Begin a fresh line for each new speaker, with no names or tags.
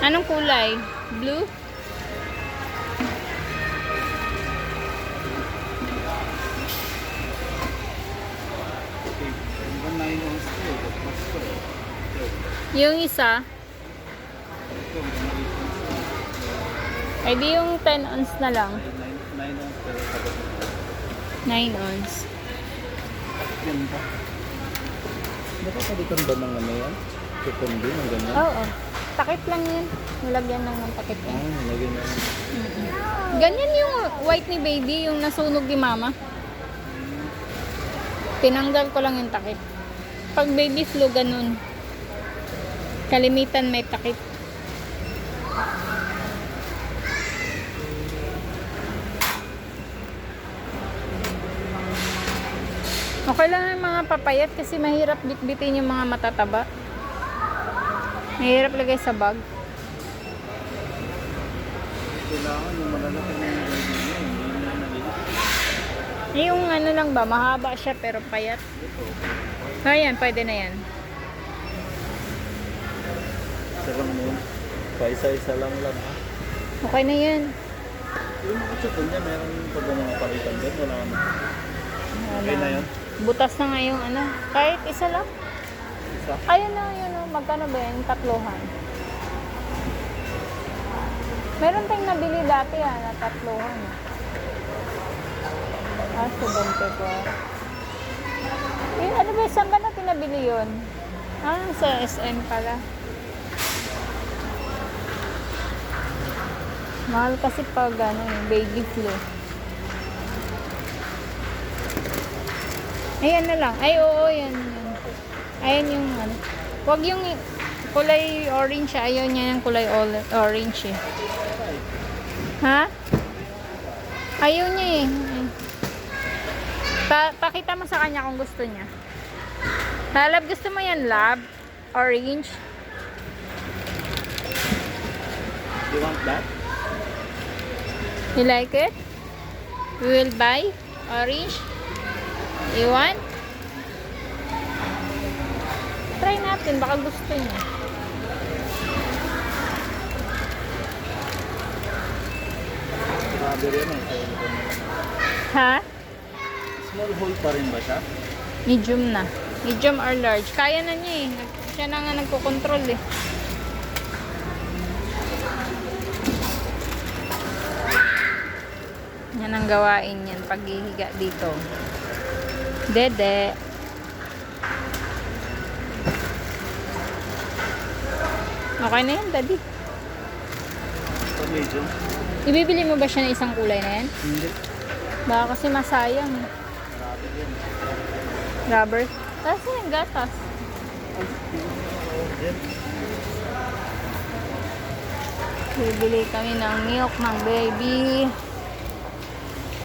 Anong kulay? Blue?
Okay. Hanggang 9 ounce to. Mas to. Ito.
Yung isa,
Ito. hanggang 8 ounce to.
ay di yung 10 ounce na lang.
Ay, 9, 9 ounce pero sagot mo.
9 ounce.
Yan ba? Nakapalitan ba ng ano yan? Kupon din, ang ganyan?
Oo. Takip lang yan. Nilagyan lang ng takip yan.
Ah, lagyan na.
Ganyan yung white ni baby, yung nasunog ni mama. Tinanggal ko lang yung takip. Pag baby flu, ganun. Kalimitan may takip. Okay lang yung mga papayat kasi mahirap bitbitin yung mga matataba. Mahirap lagay sa bag.
Kailangan yung malalaki na yung baby niya. Hindi na.
Yung ano lang ba, mahaba siya pero payat. Ayan, pwede na yan.
Isa lang mo. Paisa-isa lang lang ha.
Okay na yan.
Yung mga chupon niya, meron pa ba mga palitan din? Wala na. Okay na yun?
Butas na nga yung ano. Kahit isa lang.
Isa.
Ayun na, yun o. Magkano ba yan? Tatlohan. Meron tayong nabili dati ah, na tatlohan. ah. Ah, 74. Eh, ano ba, saan ba natin nabili yun? Ah, sa SM pala. Mahal kasi pag ano, baby flu. Ayan na lang. Ay, oo, yan. Yan. Ayan yung ano. Huwag yung kulay orange. Ayaw niya yung kulay orange eh. Ha? Ayaw niya eh. Pa pakita mo sa kanya kung gusto niya. Halab, gusto mo yan, lab? Orange?
You want that?
You like it? We will buy orange. You want? Try natin, baka gusto niya.
Rubber yan eh.
Ha?
Small hole pa rin ba siya?
Medium na. Medium or large. Kaya na niya eh. Siya na nga nagko-control eh. Yan ang gawain yan pag hihiga dito. Dede. Okay na yan, daddy.
Medyo.
Ibibili mo ba siya ng isang kulay na yan?
Hindi.
Baka kasi masayang.
Rubber.
Tapos yung gatas. Bibili kami ng milk ng baby.